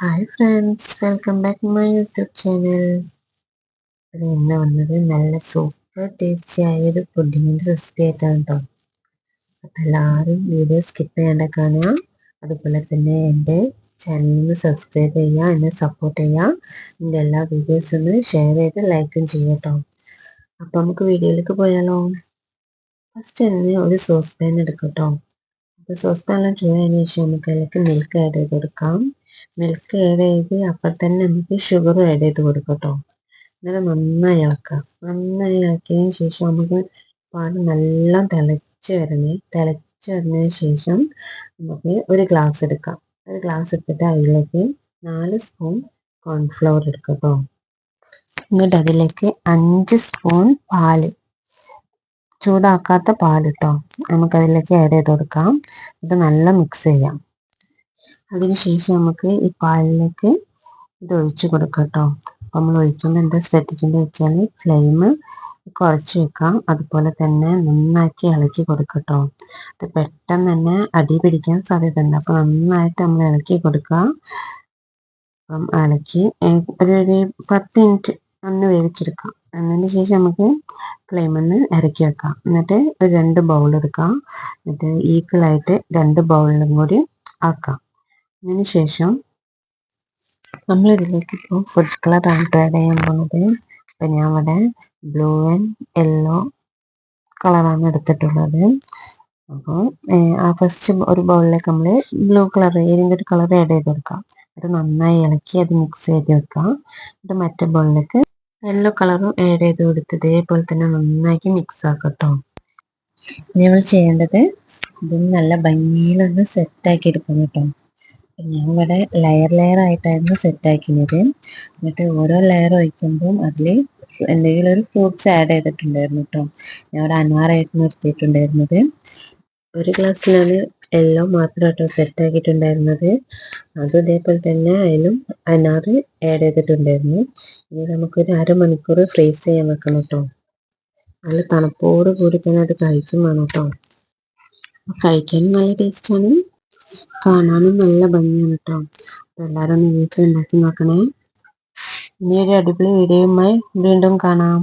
Hi friends welcome back to my YouTube channel ഇന്ന് വന്നത് നല്ല സൂപ്പർ ടേസ്റ്റി ആയ ഒരു പുഡിങ്ങിന്റെ റെസിപ്പി ആയിട്ടാണ് കേട്ടോ അപ്പം എല്ലാവരും വീഡിയോ സ്കിപ്പ് ചെയ്യേണ്ട കാണുക. അതുപോലെ തന്നെ എന്റെ ചാനലിന് സബ്സ്ക്രൈബ് ചെയ്യുക എന്നെ സപ്പോർട്ട് ചെയ്യുക. എന്റെ എല്ലാ വീഡിയോസും ഒന്ന് ഷെയർ ചെയ്ത് ലൈക്കും ചെയ്യുക കേട്ടോ അപ്പോൾ നമുക്ക് വീഡിയോയിലേക്ക് പോയാലോ. ഫസ്റ്റ് തന്നെ ഒരു സോസ് പാൻ എടുക്കും കേട്ടോ അപ്പോൾ സോസ് പാനെല്ലാം ചൂടായതിനു ശേഷം നമുക്ക് അതിലേക്ക് മിൽക്ക് ആഡ് ചെയ്ത് കൊടുക്കാം. മിൽക്ക് ആഡ് ചെയ്ത് അപ്പം തന്നെ നമുക്ക് ഷുഗർ ആഡ് ചെയ്ത് കൊടുക്കാം കേട്ടോ. എന്നിട്ട് നന്നായി ഇളക്കാം നന്നായി ഇളക്കിയതിന് ശേഷം നമുക്ക് പാൽ നല്ല തിളച്ച് വരണേ. തിളച്ച് വരുന്നതിന് ശേഷം നമുക്ക് ഒരു ഗ്ലാസ് എടുക്കാം. ഒരു ഗ്ലാസ് എടുത്തിട്ട് അതിലേക്ക് നാല് സ്പൂൺ കോൺഫ്ലവർ എടുക്കാം കേട്ടോ. എന്നിട്ട് അതിലേക്ക് അഞ്ച് സ്പൂൺ പാൽ. ചൂടാക്കാത്ത പാൽ കേട്ടോ. നമുക്കതിലേക്ക് ആഡ് ചെയ്ത് കൊടുക്കാം. ഇത് നല്ല മിക്സ് ചെയ്യാം. അതിനുശേഷം നമുക്ക് ഈ പാലിലേക്ക് ഇത് ഒഴിച്ചു കൊടുക്കാം കേട്ടോ. നമ്മൾ ഒഴിക്കുമ്പോൾ എന്താ ശ്രദ്ധിക്കേണ്ടത് വെച്ചാൽ ഫ്ലെയിം കുറച്ച് വെക്കാം. അതുപോലെ തന്നെ നന്നാക്കി ഇളക്കി കൊടുക്കട്ടോ അത് പെട്ടെന്ന് തന്നെ അടി പിടിക്കാൻ സാധ്യതയുണ്ട്. അപ്പോൾ നന്നായിട്ട് നമ്മൾ ഇളക്കി കൊടുക്കുക. അപ്പം ഇളക്കി ഒരു ഒരു പത്ത് മിനിറ്റ് ഒന്ന് വേവിച്ചെടുക്കാം. അതിന് ശേഷം നമുക്ക് ഫ്ലെയിമിൽ നിന്ന് ഇറക്കി വെക്കാം. എന്നിട്ട് ഒരു രണ്ട് ബൗൾ എടുക്കാം. എന്നിട്ട് ഈക്വലായിട്ട് രണ്ട് ബൗളിലും കൂടി ആക്കാം. അതിന് ശേഷം നമ്മൾ ഇതിലേക്ക് ഇപ്പോൾ ഫുഡ് കളറാണ് ആഡ് ചെയ്യാൻ പോകുന്നത് അപ്പം ഞാൻ ഇവിടെ ബ്ലൂ ആൻഡ് യെല്ലോ കളറാണ് എടുത്തിട്ടുള്ളത്. അപ്പോൾ ആ ഫസ്റ്റ് ഒരു ബൗളിലേക്ക് നമ്മൾ ബ്ലൂ കളർ ഏതെങ്കിലും ഒരു കളർ ആഡ് ചെയ്ത് കൊടുക്കാം. അത് നന്നായി ഇളക്കി അത് മിക്സ് ചെയ്ത് വെക്കാം. എന്നിട്ട് മറ്റേ ബൗളിലേക്ക് യെല്ലോ കളറും ആഡ് ചെയ്ത് കൊടുത്ത് ഇതേപോലെ തന്നെ നന്നാക്കി മിക്സ് ആക്കട്ടോ നമ്മൾ ചെയ്യേണ്ടത് ഇത് നല്ല ഭംഗിയിലൊന്ന് സെറ്റാക്കി എടുക്കണം കേട്ടോ ഞാൻ ഇവിടെ ലെയർ ലെയർ ആയിട്ടായിരുന്നു സെറ്റ് ആക്കുന്നത് എന്നിട്ട് ഓരോ ലെയർ ഒഴിക്കുമ്പോൾ അതിൽ എന്തെങ്കിലും ഒരു ഫ്രൂട്ട്സ് ആഡ് ചെയ്തിട്ടുണ്ടായിരുന്നു കേട്ടോ ഞാൻ ഇവിടെ അനാറായിട്ട് നിർത്തിയിട്ടുണ്ടായിരുന്നത്. ഒരു ഗ്ലാസ്സിലാണ് എല്ലാം മാത്രം കേട്ടോ സെറ്റ് ആക്കിയിട്ടുണ്ടായിരുന്നത്. അതും ഇതേപോലെ തന്നെ അതിലും അനാറ് ആഡ് ചെയ്തിട്ടുണ്ടായിരുന്നു. ഇനി നമുക്കൊരു അരമണിക്കൂർ ഫ്രീസ് ചെയ്യാൻ വെക്കണം കേട്ടോ നല്ല തണുപ്പോട് കൂടി തന്നെ അത് കഴിക്കും വേണം കേട്ടോ കഴിക്കാനും നല്ല ടേസ്റ്റാണ് കാണാനും നല്ല ഭംഗിയാണ് കേട്ടോ എല്ലാവരും ഒന്ന് വീട്ടിൽ ഉണ്ടാക്കി നോക്കണേ. ഇനി ഒരു അടിപൊളി വീഡിയോയുമായി വീണ്ടും കാണാം.